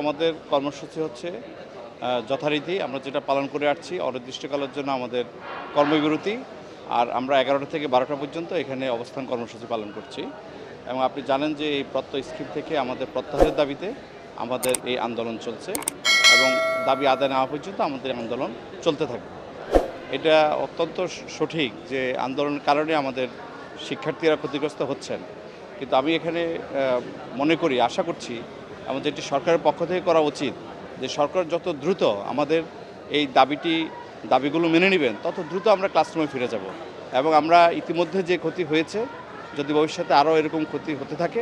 আমাদের কর্মসূচি হচ্ছে যথারীতি আমরা যেটা পালন করে আসছি অনির্দিষ্টকালের জন্য আমাদের কর্মবিরতি, আর আমরা এগারোটা থেকে বারোটা পর্যন্ত এখানে অবস্থান কর্মসূচি পালন করছি। এবং আপনি জানেন যে এই প্রত্যয় স্কিম থেকে আমাদের প্রত্যাহারের দাবিতে আমাদের এই আন্দোলন চলছে এবং দাবি আদায় নেওয়া পর্যন্ত আমাদের আন্দোলন চলতে থাকবে। এটা অত্যন্ত সঠিক যে আন্দোলনের কারণে আমাদের শিক্ষার্থীরা ক্ষতিগ্রস্ত হচ্ছেন। কিন্তু আমি এখানে মনে করি, আশা করছি আমাদের এটি সরকারের পক্ষ থেকে করা উচিত যে সরকার যত দ্রুত আমাদের এই দাবিটি, দাবিগুলো মেনে নেবেন, তত দ্রুত আমরা ক্লাসরুমে ফিরে যাব। এবং আমরা ইতিমধ্যে যে ক্ষতি হয়েছে, যদি ভবিষ্যতে আরও এরকম ক্ষতি হতে থাকে,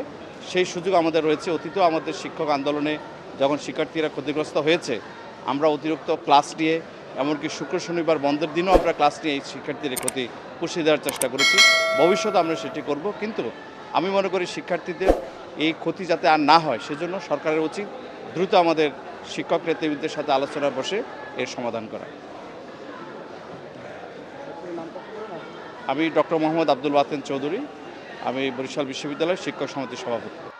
সেই সুযোগ আমাদের রয়েছে। অতীতেও আমাদের শিক্ষক আন্দোলনে যখন শিক্ষার্থীরা ক্ষতিগ্রস্ত হয়েছে, আমরা অতিরিক্ত ক্লাস নিয়ে, এমনকি শুক্র শনিবার বন্ধের দিনও আমরা ক্লাস নিয়ে এই শিক্ষার্থীদের ক্ষতি পুষিয়ে দেওয়ার চেষ্টা করেছি। ভবিষ্যতে আমরা সেটি করব। কিন্তু আমি মনে করি শিক্ষার্থীদের এই ক্ষতি যাতে আর না হয়, সেজন্য সরকারের উচিত দ্রুত আমাদের শিক্ষক নেতৃবৃন্দের সাথে আলোচনা বসে এর সমাধান করা। আমি ডক্টর মোহাম্মদ আব্দুল ওয়াতেন চৌধুরী, আমি বরিশাল বিশ্ববিদ্যালয়ের শিক্ষক সমিতির সভাপতি।